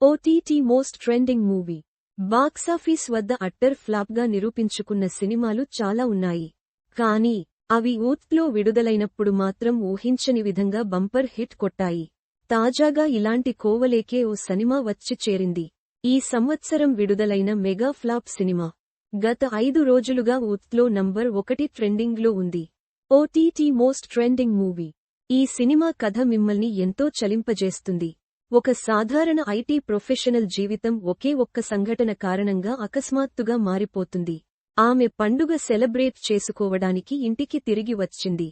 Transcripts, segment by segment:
OTT most trending movie. Box office వద్ద utter ఫ్లాప్గా నిరూపించుకున్న సినిమాలు చాలా ఉన్నాయి. కానీ అవి ఊత్లో విడుదలైనప్పుడు మాత్రం ఊహించని విధంగా బంపర్ హిట్ కొట్టాయి. తాజాగా ఇలాంటి కోవలేకే ఓ సినిమా వచ్చి చేరింది. ఈ సంవత్సరం విడుదలైన మెగా ఫ్లాప్ సినిమా. గత ఐదు రోజులుగా ఊత్లో నంబర్ ఒకటి ట్రెండింగ్లో ఉంది. OTT most trending movie. ఈ సినిమా కథ మిమ్మల్ని ఎంతో చలింపజేస్తుంది. ఒక సాధారణ ఐటీ ప్రొఫెషనల్ జీవితం ఒకే ఒక్క సంఘటన కారణంగా అకస్మాత్తుగా మారిపోతుంది. ఆమె పండుగ సెలబ్రేట్ చేసుకోవడానికి ఇంటికి తిరిగి వచ్చింది.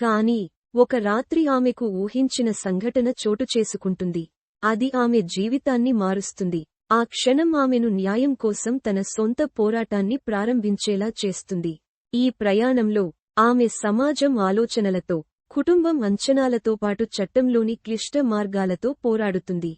కాని ఒక రాత్రి ఆమెకు ఊహించిన సంఘటన చోటు చేసుకుంటుంది. అది ఆమె జీవితాన్ని మారుస్తుంది. ఆ క్షణం ఆమెను న్యాయం కోసం తన సొంత పోరాటాన్ని ప్రారంభించేలా చేస్తుంది. ఈ ప్రయాణంలో ఆమె సమాజం ఆలోచనలతో కుటుంబం అంచనాలతో పాటు చట్టంలోని క్లిష్ట మార్గాలతో పోరాడుతుంది.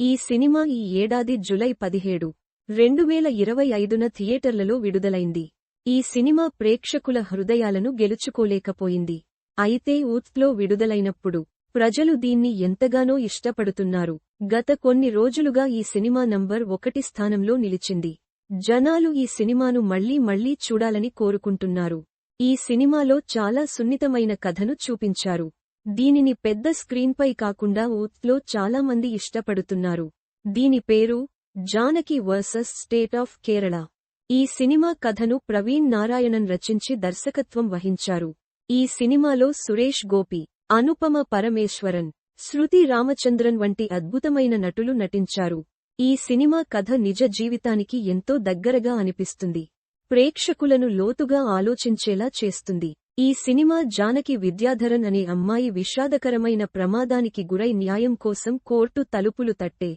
ఈ సినిమా ఈ ఏడాది జులై పదిహేడు రెండు వేల ఇరవై ఐదున థియేటర్లలో విడుదలైంది. ఈ సినిమా ప్రేక్షకుల హృదయాలను గెలుచుకోలేకపోయింది. అయితే ఊత్లో విడుదలైనప్పుడు ప్రజలు దీన్ని ఎంతగానో ఇష్టపడుతున్నారు. గత కొన్ని రోజులుగా ఈ సినిమా నంబర్ ఒకటి స్థానంలో నిలిచింది. జనాలు ఈ సినిమాను మళ్ళీ మళ్ళీ చూడాలని కోరుకుంటున్నారు. ఈ సినిమాలో చాలా సున్నితమైన కథను చూపించారు. దీనిని పెద్ద స్క్రీన్పై కాకుండా ఊత్లో చాలామంది ఇష్టపడుతున్నారు. దీని పేరు Janaki versus state of Kerala. ఈ సినిమా కథను ప్రవీణ్ నారాయణన్ రచించి దర్శకత్వం వహించారు. ఈ సినిమాలో సురేష్ గోపి అనుపమ పరమేశ్వరన్ శృతి రామచంద్రన్ వంటి అద్భుతమైన నటులు నటించారు. ఈ సినిమా కథ నిజ జీవితానికి ఎంతో దగ్గరగా అనిపిస్తుంది. ప్రేక్షకులను లోతుగా ఆలోచించేలా చేస్తుంది. ఈ సినిమా జానకి విద్యాధరన్ అనే అమ్మాయి విషాదకరమైన ప్రమాదానికి గురై న్యాయం కోసం కోర్టు తలుపులు తట్టే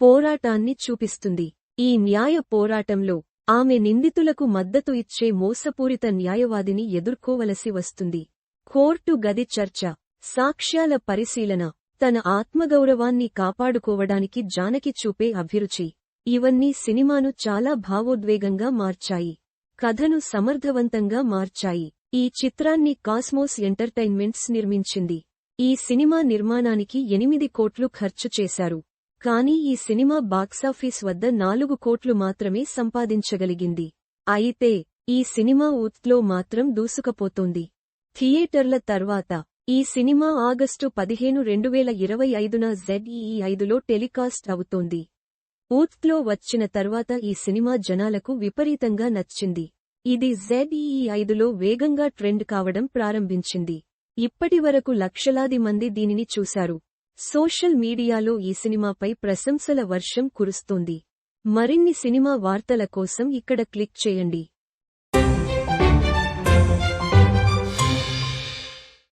పోరాటాన్ని చూపిస్తుంది. ఈ న్యాయ పోరాటంలో ఆమె నిందితులకు మద్దతు ఇచ్చే మోసపూరిత న్యాయవాదిని ఎదుర్కోవలసి వస్తుంది. కోర్టు గది చర్చ సాక్ష్యాల పరిశీలన తన ఆత్మగౌరవాన్ని కాపాడుకోవడానికి జానకి చూపే అభిరుచి. ఇవన్నీ సినిమాను చాలా భావోద్వేగంగా మార్చాయి. కథను సమర్థవంతంగా మార్చాయి. ఈ చిత్రాన్ని కాస్మోస్ ఎంటర్టైన్మెంట్స్ నిర్మించింది. ఈ సినిమా నిర్మాణానికి ఎనిమిది కోట్లు ఖర్చు చేశారు. కానీ ఈ సినిమా బాక్సాఫీస్ వద్ద నాలుగు కోట్లు మాత్రమే సంపాదించగలిగింది. అయితే ఈ సినిమా ఉత్లో మాత్రం దూసుకపోతోంది. థియేటర్ల తర్వాత ఈ సినిమా ఆగస్టు పదిహేను రెండువేల ఇరవై ఐదున జెడ్ఈఈ ఐదులో టెలికాస్ట్ అవుతోంది. ఊత్లో వచ్చిన తర్వాత ఈ సినిమా జనాలకు విపరీతంగా నచ్చింది. ఇది జెడ్ఈ ఐదులో వేగంగా ట్రెండ్ కావడం ప్రారంభించింది. ఇప్పటివరకు లక్షలాది మంది దీనిని చూశారు. సోషల్ మీడియాలో ఈ సినిమాపై ప్రశంసల వర్షం కురుస్తోంది. మరిన్ని సినిమా వార్తల కోసం ఇక్కడ క్లిక్ చేయండి.